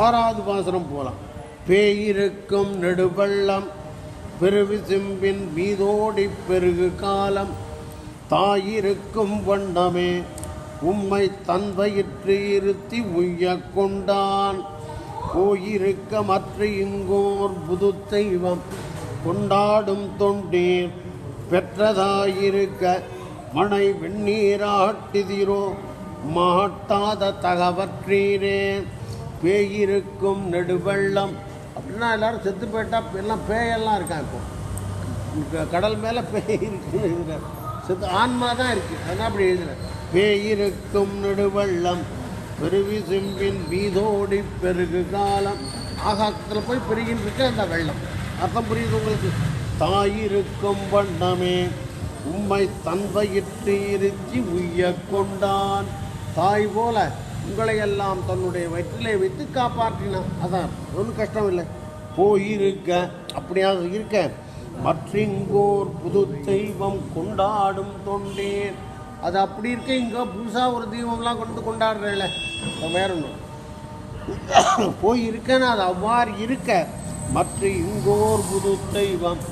ஆறாவது பாசனம் போகலாம் பேயிருக்கும் நெடுவள்ளம் பெருவி சிம்பின் மீதோடி பெருகு காலம் தாயிருக்கும் வண்ணமே உம்மை தன்வயிற்று இருத்தி உய்ய கொண்டான். போயிருக்க மற்ற இங்கோர் புது தெய்வம் கொண்டாடும் தொண்டீர் பெற்றதாயிருக்க மனை வெந்நீராட்டிதிரோ மாட்டாத தகவற்றீரே பேயிருக்கும் நெடுவெள்ளம். அப்படின்னா எல்லாரும் செத்து போயிட்டா எல்லாம் பேயெல்லாம் இருக்கான் இப்போ? கடல் மேலே பேய் இருக்குன்னு எழுதுறாரு. செத்து ஆன்மா தான் இருக்கு. அதான் அப்படி எழுதுறாரு. பேயிருக்கும் நெடுவெள்ளம். பெருவி சிம்பின் வீதோடி பெருகு காலம். ஆகாசத்தில் போய் பெருகின்னு இருக்கு அந்த வெள்ளம்? அர்த்தம் புரியுது உங்களுக்கு? தாயிருக்கும் வண்ணமே. உம்மை தன் வயிற்று இருத்தி உய்ய கொண்டான். தாய் போல. உங்களை எல்லாம் தன்னுடைய வயிற்றிலே வைத்து காப்பாற்றினான். அதான் ஒன்றும் கஷ்டம் இல்லை போயிருக்க அப்படியாவது இருக்க. மற்றிங்கோர் புது தெய்வம் கொண்டாடும் தொண்டேன். அது அப்படி இருக்க இங்கே புதுசாக ஒரு தெய்வம்லாம் கொண்டு கொண்டாடுறேன்ல. வேற ஒன்று போய் இருக்கன்னு அது அவ்வாறு இருக்க. மற்ற இங்கோர் புது தெய்வம்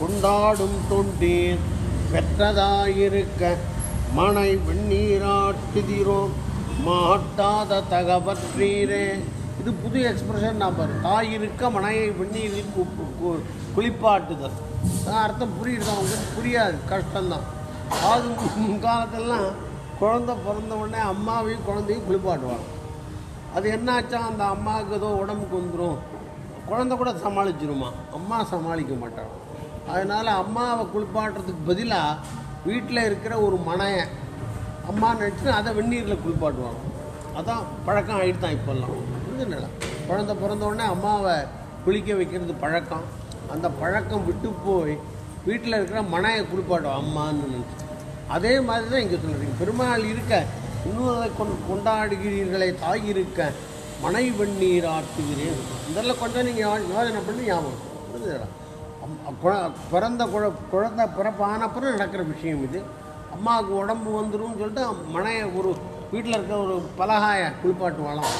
கொண்டாடும் தொண்டேன். பெற்றதாயிருக்க. மனை வெந்நீராட்டுதிரோ மாட்டாத தகவற்றீரே இது புது எக்ஸ்பிரஷன் நான் பாரு. தாய் இருக்க மனையை வெந்நீரில் கு- கு- குளிப்பாட்டுதல். அர்த்தம் புரியுது அவங்களுக்கு புரியாது. கஷ்டம்தான். அது முன்காலத்திலலாம் குழந்தை பிறந்த உடனே அம்மாவையும் குழந்தையும் குளிப்பாட்டுவாங்க. அது என்னாச்சா? அந்த அம்மாவுக்கு ஏதோ உடம்புக்கு வந்துடும் குழந்த கூட சமாளிச்சிருமா? அம்மா சமாளிக்க மாட்டாங்க. அதனால் அம்மாவை குளிப்பாட்டுறதுக்கு பதிலாக வீட்டில் இருக்கிற ஒரு மனையை அம்மா நினச்சி அதை வெந்நீரில் குளிப்பாட்டுவாங்க. அதான் பழக்கம் ஆகிட்டு தான் இப்போல்லாம் புரிஞ்சுங்களா குழந்த பிறந்தோடனே அம்மாவை குளிக்க வைக்கிறது பழக்கம். அந்த பழக்கம் விட்டு போய் வீட்டில் இருக்கிற மனையை குளிப்பாட்டுவோம் அம்மான்னு நினச்சி அதே மாதிரி தான் இங்கே சொல்கிறீங்க பெருமாள் இருக்க. இன்னொரு கொண் கொண்டாடுகிறீர்களே தாய் இருக்க. மனை வெந்நீர் ஆட்டுகிறேன் இதெல்லாம் கொஞ்சம் நீங்கள் யோசனை பண்ணி ஞாபகம் புரிஞ்சுங்களா குழ- பிறந்த குழ குழந்த பிறப்பான அப்புறம் நடக்கிற விஷயம் இது. அம்மாவுக்கு உடம்பு வந்துடும் சொல்லிட்டு மனைய ஒரு வீட்டில் இருக்க ஒரு பலகாய குளிப்பாட்டுவாளாம்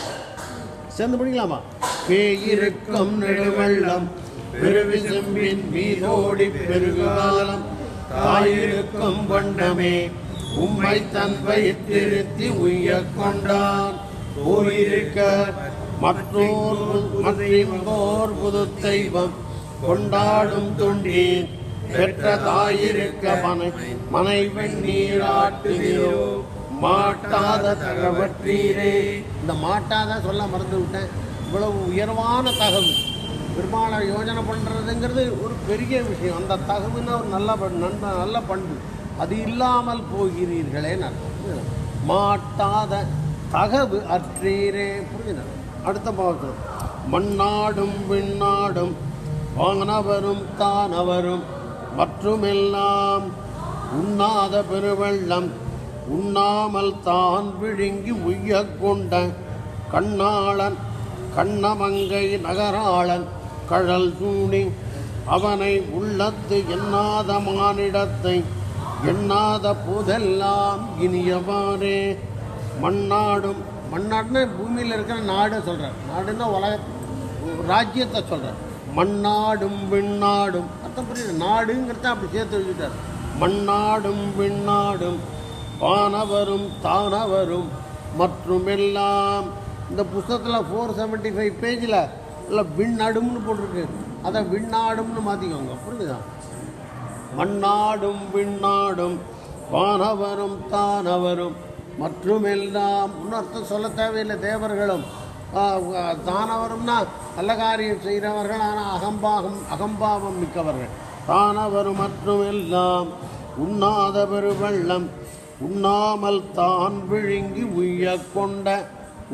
சேர்ந்து படிக்கலாமா? பேயிருக்கும் நெடுவெள்ளம் பெருவிசம்பின் மீதோடி பெருகாலம் தாயிருக்கும் வண்ணமே உம்மை தன் வயிற்றிருத்தி உய்ய கொண்டான் போயிருக்க மற்றோர் மற்றோர் புது தெய்வம் கொண்டாடும் தொண்டேன் பெற்ற தாயிருக்க மனை மனை வெந்நீராட்டுகிறோ மாட்டாத தகவற்றீரே. இந்த மாட்டாத சொல்ல மறந்து விட்டேன் இவ்வளவு உயர்வான தகவு. பெருமாளை யோஜனை பண்ணுறதுங்கிறது ஒரு பெரிய விஷயம். அந்த தகவுன்னா ஒரு நல்ல பண்- நல்ல பண்பு. அது இல்லாமல் போகிறீர்களே அர்த்தம் மாட்டாத தகவு அற்றீரே. புரியுது அடுத்த பாவத்தில் மண்ணாடும் விண்ணாடும் வானவரும் தானவரும் மற்றுமெல்லாம் உண்ணாத பெருவெள்ளம் உண்ணாமல் தான் விழுங்கி உய்ய கொண்ட கண்ணாளன் கண்ணமங்கை நகராளன் கழல் சூணி அவனை உள்ளத்து எண்ணாத மானிடத்தை எண்ணாத போதெல்லாம் இனியவாறே மண்ணாடும் மண்ணாடுன்னு பூமியில் இருக்கிற நாடு சொல்கிறார் நாடுன்னா உலக ராஜ்யத்தை சொல்கிறார் மண்ணாடும் விண்ணாடும் அர்த்தம் புரியுது. நாடுங்கிறத அப்படி சேர்த்து வச்சுட்டார். மண்ணாடும் விண்ணாடும் வானவரும் தானவரும் மற்றும் எல்லாம் இந்த புஸ்தகத்தில் ஃபோர் செவன்ட்டி ஃபைவ் பேஜில் இல்லை விண்ணாடும்னு போட்டிருக்கு. அதை விண்ணாடும்னு மாற்றிக்கோங்க புரியுதா மண்ணாடும் விண்ணாடும் வானவரும் தானவரும் மற்றும் எல்லாம் இன்னொருத்தம் சொல்ல தேவையில்லை தேவர்களும். தானவரும்னா நல்ல காரியம் செய்கிறவர்கள் ஆனால் அகம்பாகம் அகம்பாவம் மிக்கவர்கள். தானவரும் மற்றும் எல்லாம் உண்ணாத பெருவெள்ளம் உண்ணாமல் தான் விழுங்கி உய்ய கொண்ட.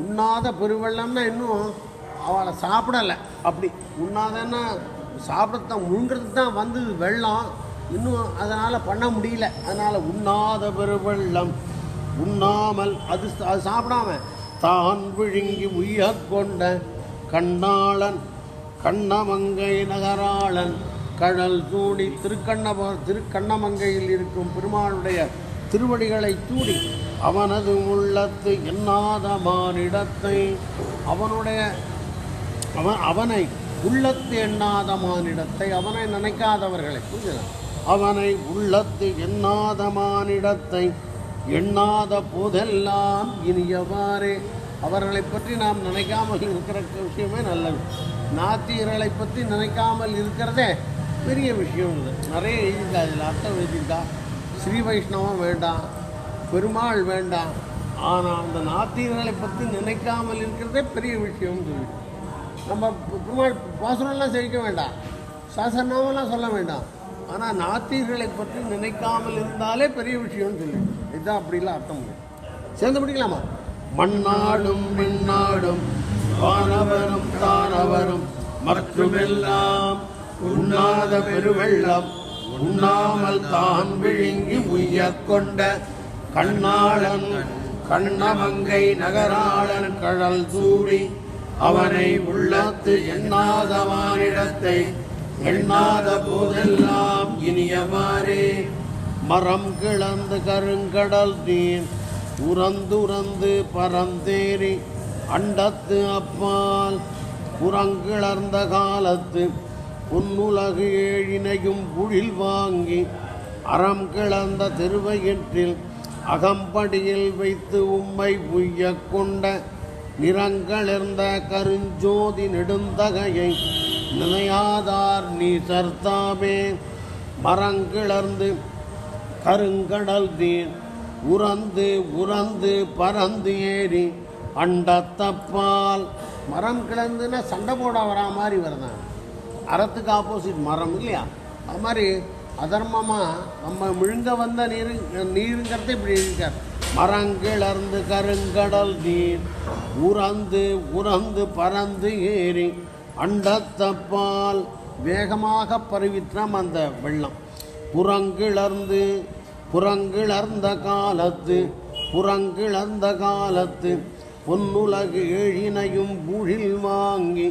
உண்ணாத பெருவெள்ளம்னா இன்னும் அவளை சாப்பிடலை. அப்படி உண்ணாதன்னா சாப்பிடத்தான் முழுங்கிறதுக்கு தான் வந்தது வெள்ளம். இன்னும் அதனால் பண்ண முடியல. அதனால் உண்ணாத பெருவெள்ளம் உண்ணாமல் அது அது சாப்பிடாம தான் விழுங்கி உயர் கொண்ட கண்ணாளன் கண்ணமங்கை நகராளன் கடல் தூடி திருக்கண்ணப திருக்கண்ணமங்கையில் இருக்கும் பெருமாளுடைய திருவடிகளை தூடி அவனது உள்ளத்து எண்ணாத மானிடத்தை அவனுடைய அவன் அவனை உள்ளத்து எண்ணாத மானிடத்தை அவனை நினைக்காதவர்களை புரியுதா அவனை உள்ளத்து எண்ணாத மானிடத்தை எண்ணாத போதெல்லாம் இனியவாறே. அவர்களை பற்றி நாம் நினைக்காமல் இருக்கிற விஷயமே நல்லது. நாத்தியர்களை பற்றி நினைக்காமல் இருக்கிறதே பெரிய விஷயம் இல்லை நிறைய எழுதியிருக்கா அதில் அர்த்தம் எழுதியிருக்கா? ஸ்ரீ வைஷ்ணவம் வேண்டாம் பெருமாள் வேண்டாம். ஆனால் அந்த நாத்தியர்களை பற்றி நினைக்காமல் இருக்கிறதே பெரிய விஷயம்னு சொல்லி நம்ம பெருமாள் பாசுரம்லாம் செழிக்க வேண்டாம் சாசனாமெல்லாம் சொல்ல வேண்டாம். ஆனால் நாத்தியர்களை பற்றி நினைக்காமல் இருந்தாலே பெரிய விஷயம்னு சொல்லி. இதுதான் அப்படிலாம் அர்த்தம் சேர்ந்து படிக்கலாமா மண்ணாடும் மின்னாடும் வானவரும் தானவரும் மற்றுமெல்லாம் உண்ணாத பெருவெள்ளம் உண்ணாமல் தான் விழுங்கி உய்யக் கொண்ட கண்ணாளன் கண்ணமங்கை நகராளன் கழல் சூடி அவனை உள்ளத்து எண்ணாதவானிடத்தை எண்ணாத போதெல்லாம் இனியவாறே மரம் கிளந்து கருங்கடல் நீர் உறந்துறந்து பரந்தேறி அண்டத்து அப்பால் புறங்கிளர்ந்த காலத்து பொன்னுலகு ஏழினையும் குழில் வாங்கி அறம் கிளந்த திருவயிற்றில் அகம்படியில் வைத்து உம்மை உய்யக் கொண்ட நிறங்களிருந்த கருஞ்சோதி நெடுந்தகையை நினையாதார் நீ சர்த்தாமே. மரங்கிளர்ந்து கருங்கடல் நீர் உறந்து உறந்து பறந்து ஏறி அண்டத்தப்பால். மரம் கிளந்துன்னா சண்டை போட வரா மாதிரி வருதான் அறத்துக்கு ஆப்போசிட் மரம் இல்லையா? அது மாதிரி அதர்மமாக நம்ம விழுங்க வந்த நீர் நீருங்கிறத இப்படி இருக்கார். மரங்கிளர்ந்து கருங்கடல் நீர் உறந்து உறந்து பறந்து ஏறி அண்டத்தப்பால். வேகமாக பரவிற்றாம் அந்த வெள்ளம். புறங்கிளர்ந்து புறங்கிளர்ந்த காலத்து புறங்கிளர்ந்த காலத்து பொன்னுலகு ஏழினையும் பூழில் வாங்கி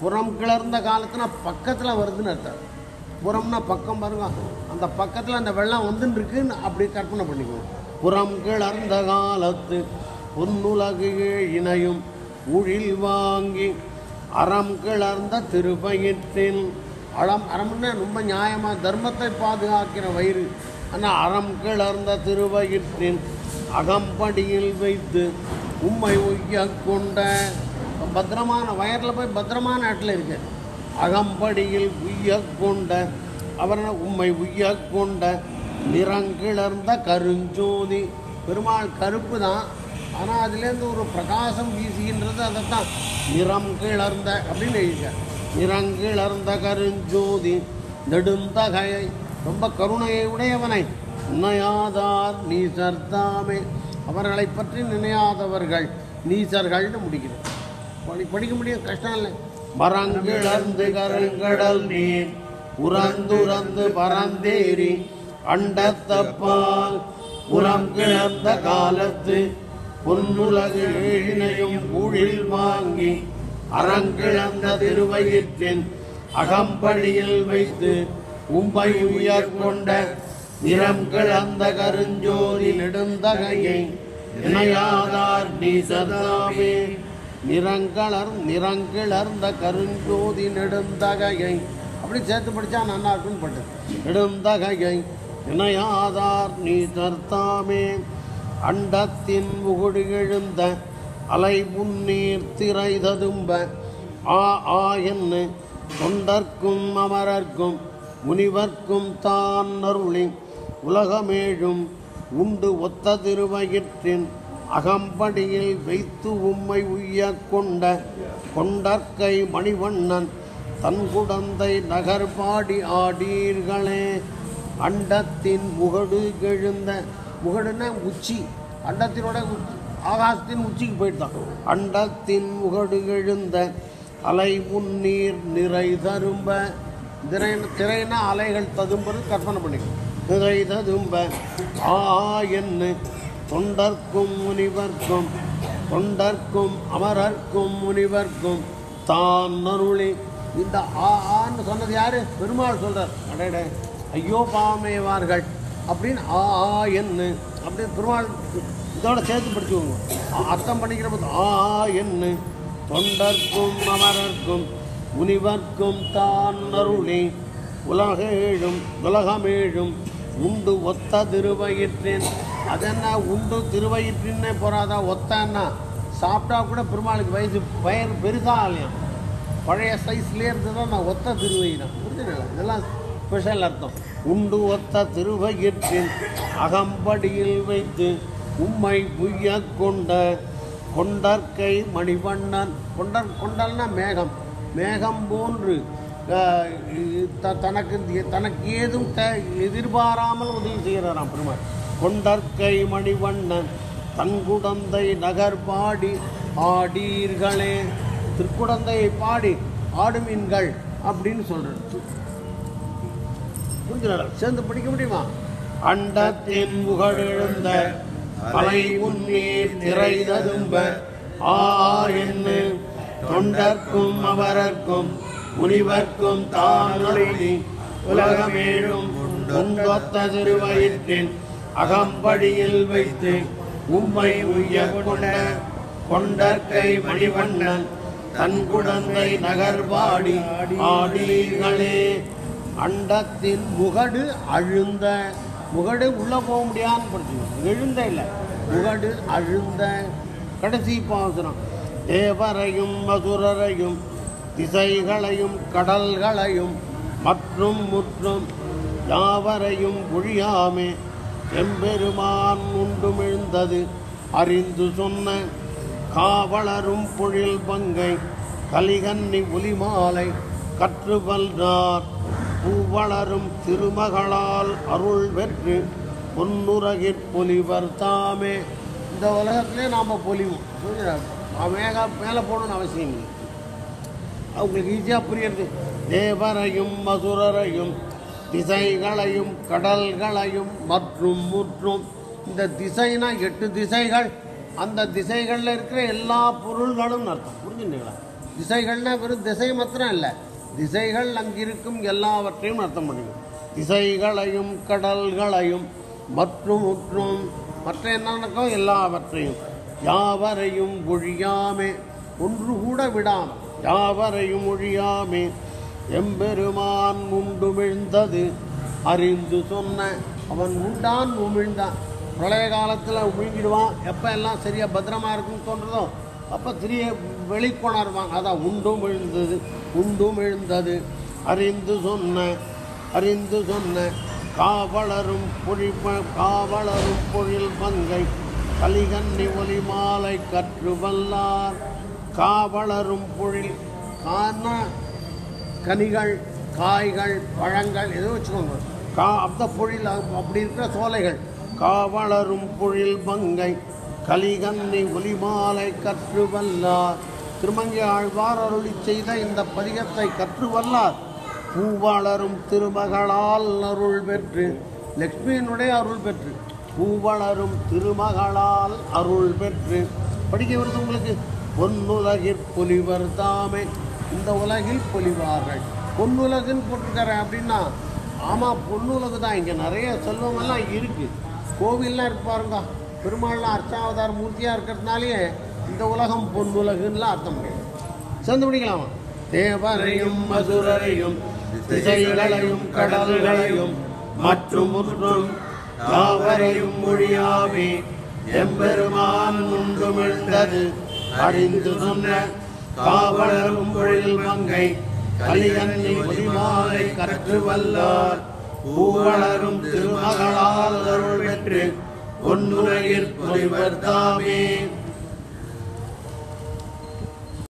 புறம் கிளர்ந்த காலத்துனா பக்கத்தில் வருதுன்னு அர்த்தம். புறம்னா பக்கம் பாருங்க. அந்த பக்கத்தில் அந்த வெள்ளம் வந்துன்னு அப்படி கற்பனை பண்ணிக்குவோம் புறம் கிளர்ந்த காலத்து பொன்னுலகு ஏழினையும் ஊழில் வாங்கி அறம் கிளர்ந்த திருப்பயிற்றின் அறம் அறம்னா ரொம்ப நியாயமாக தர்மத்தை பாதுகாக்கிற வயிறு. ஆனால் அறம் கிளர்ந்த திருவயிற்றின் அகம்படியில் வைத்து உம்மை உய்ய கொண்ட பத்திரமான வயரில் போய் பத்திரமான இடத்துல இருக்கு. அகம்படியில் உய்ய கொண்ட அவரை உம்மை உய்ய கொண்ட நிறங்கிளர்ந்த கருஞ்சோதி. பெருமாள் கருப்பு தான். ஆனால் அதுலேருந்து ஒரு பிரகாசம் வீசுகின்றது அதைத்தான். நிறம் கிளர்ந்த அப்படின்னு எழுதியிருக்கார். இறங்கிளர்ந்த கருஞ்சோதி நெடுந்தகையை ரொம்ப கருணையை உடையவனை நினையாதார் நீசர்தாமே அவர்களை பற்றி நினையாதவர்கள் நீசர்கள்னு முடிக்கிறது. படி படிக்க முடியும் கஷ்டம் இல்லை. மரங்கிழந்து கருங்கடல் நீர் உறந்துறந்து பரந்தேறி அண்டத்தப்பால் புறம் கிளர்ந்த காலத்து பொன்னுலகு ஏழினையும் ஊழில் வாங்கி அறங்கிழந்த திருவயிற்றின் அகம்படியில் வைத்து உம்பை உயர் கொண்ட நிறம் கிளந்த கருஞ்சோதி நெடுந்தகையை இணையாதார் நீசதாமே. நிறங்களர் நிறங்கிளர்ந்த கருஞ்சோதி நெடுந்தகையை அப்படி சேர்த்து படித்தா நல்லா இருக்குன்னு பட்டது. நெடுந்தகையை இணையாதார் நீ தர்த்தாமே அண்டத்தின் முகுடு எழுந்த அலை முன்னீர் திரை ததும்ப ஆ ஆ என்ன தொண்டர்க்கும் அமரர்க்கும் முனிவர்க்கும் தான் அருளி உலகமேழும் உண்டு ஒத்த திருவயிற்றின் அகம்படியில் வைத்து உம்மை உய்ய கொண்ட கொண்டற்கை மணிவண்ணன் தன் குடந்தை நகர்பாடி ஆடீர்களே. அண்டத்தின் முகடு எழுந்த முகடுன்னா உச்சி அண்டத்தினோட உச்சி. ஆகாசத்தின் உச்சிக்கு போயிட்டான் அண்டத்தின் முகடு எழுந்த அலை முன்னீர் நிறை தரும்ப திரை திரைனா அலைகள் ததும்பது கற்பனை பண்ணி நிறை ததும்ப. ஆ என்ன தொண்டர்க்கும் முனிவர்க்கும் தொண்டர்க்கும் அமரர்க்கும் முனிவர்க்கும் தான் அருளி. இந்த ஆ ஆன்னு சொன்னது யாரு? பெருமாள் சொல்றார். அடையட ஐயோ பாமேவார்கள் அப்படின்னு ஆ ஆ என்ன. அப்படின்னு பெருமாள் இதோட சேர்த்து படிச்சுக்கோங்க. அர்த்தம் பண்ணிக்கிற போது ஆ என்ன. தொண்டர்க்கும் அமரர்க்கும் முனிவர்க்கும் தான் அருளே. உலகேழும் உலகமேழும் உண்டு ஒத்த திருவயிற்றின். அதென்ன உண்டு திருவயிற்றின்னே போறாதா ஒத்தன்னா? சாப்பிட்டா கூட பெருமாளுக்கு வயசு பயிர் பெருசாக இல்லையாம் பழைய சைஸ்லேயே இருந்ததா நான் ஒத்த திருவயிறான் புரிஞ்சுங்களா இதெல்லாம் ஸ்பெஷல் அர்த்தம். உண்டு ஒத்த திருவயிற்றின் அகம்படியில் வைத்து உம்மை உய்ய கொண்ட கொண்டற்கை மணிவண்ணன். கொண்டர் கொண்டல்னா மேகம். மேகம் போன்று த- தனக்கு தனக்கு ஏதும் த எதிர்பாராமல் உதவி செய்கிறாராம் பெருமாள். கொண்டற்கை மணிவண்ணன் தங்குடந்தை நகர் பாடி ஆடீர்களே. திருக்குடந்தையை பாடி ஆடுமீன்கள் அப்படின்னு சொல்கிறது புரிஞ்சுங்களா சேர்ந்து படிக்க முடியுமா? அண்டத்தின் புகழெழுந்த அலை உன்னீர் திரை ததும்ப ஆ என்று தொண்டர்க்கும் அவரர்க்கும் முனிவர்க்கும் தான் உலகமேழும் உங்கொத்த திருவயிற்றின் அகம்படியில் வைத்து உம்மை உய்ய கொண்ட கொண்டற்கை மணிவண்ணன் தன் குடந்தை நகர்வாடி ஆடீர்களே. அண்டத்தின் முகடு அழுந்த முகடு உள்ளே போக முடியாதுன்னு படிச்சுக்கணும் எழுந்த இல்லை. முகடு அழுந்த கடைசி பாசனம். தேவரையும் மதுரரையும் திசைகளையும் கடல்களையும் மற்றும் முற்றும் யாவரையும் ஒழியாமே. எம்பெருமான் உண்டும் எழுந்தது அறிந்து சொன்ன காவலரும் பொழில் பங்கை கலிகன்னி ஒலிமாலை கற்றுவல்றார் பூவளரும் திருமகளால் அருள் பெற்று பொன்னுரகிற் பொலிவர் தாமே. இந்த உலகத்திலே நாம் பொலிவோம் மேக மேலே போகணும்னு அவசியம் இல்லை. அவங்களுக்கு ஈஸியாக புரியுது தேவரையும் மசுரரையும் திசைகளையும் கடல்களையும் மற்றும் முற்றும். இந்த திசைனா எட்டு திசைகள். அந்த திசைகளில் இருக்கிற எல்லா பொருள்களும் அர்த்தம். புரிஞ்சுங்களா திசைகள்னா வெறும் திசை மாத்திரம் இல்லை. திசைகள் அங்கிருக்கும் எல்லாவற்றையும் அர்த்தம் பண்ணிக்கும் திசைகளையும் கடல்களையும் மற்றும் முற்றும் மற்ற என்ன நடக்கும் எல்லாவற்றையும். யாவரையும் ஒழியாமே ஒன்று கூட விடாமல் யாவரையும் ஒழியாமே எம்பெருமான் உண்டுமிழ்ந்தது அறிந்து சொன்ன அவன் உண்டான் உமிழ்ந்தான். பிரளய காலத்தில் உமிழ்கிடுவான் எப்போ எல்லாம் சரியாக பத்திரமா இருக்குன்னு சொல்கிறதோ அப்போ திரிய வெளிக்கொணர்வாங்க அதான் உண்டும் எழுந்தது உண்டும் எழுந்தது அறிந்து சொன்ன அறிந்து சொன்ன. காவலரும் பொழிப்ப காவலரும் பொழில் பங்கை. கலிகன்னி ஒலி மாலை கற்று வல்லார் காவலரும் பொழில் கான்னா கனிகள் காய்கள் பழங்கள் எதோ வச்சுக்கோங்க. கா அந்த பொழில் அப்படி இருக்கிற சோலைகள். காவலரும் பொழில் பங்கை. கலிகன்னி ஒலிமாலை கற்று வல்லார் திருமங்கை ஆழ்வார் அருளி செய்த இந்த பதிகத்தை கற்று வல்லார் பூவளரும் திருமகளால் அருள் பெற்று லக்ஷ்மியினுடைய அருள் பெற்று பூவளரும் திருமகளால் அருள் பெற்று. படிக்க வருது உங்களுக்கு? பொன்னுலகிற் பொலிவர் தாமே. இந்த உலகில் பொலிவார்கள். பொன்னுலகுன்னு போட்டிருக்காரு அப்படின்னா ஆமாம் பொன்னுலகு தான். இங்கே நிறைய செல்வங்கள்லாம் இருக்குது கோவில்லாம் இருப்பாருங்க. பெருமாள்லாம் அர்ச்சாவதார மூர்த்தியாக இருக்கிறதுனாலே இந்த உலகம் பொன் உலகுன்னு அர்த்தம் கிடையாது. சேர்ந்து பிடிக்கலாமா தேவரையும் மதுரையும் திசைகளையும் கடல்களையும் மற்றும் முற்றும் யாவரையும் மொழியாவே எம்பெருமான் உண்டுமிழ்ந்தது அறிந்து சொன்ன காவலரும் பொழில் மங்கை கலிகன்னி ஒளிமாலை கற்று வல்லார் பூவளரும் திருமகளால் அருள் பெற்று பொன்னுரையிற் பொலிவர் தாமே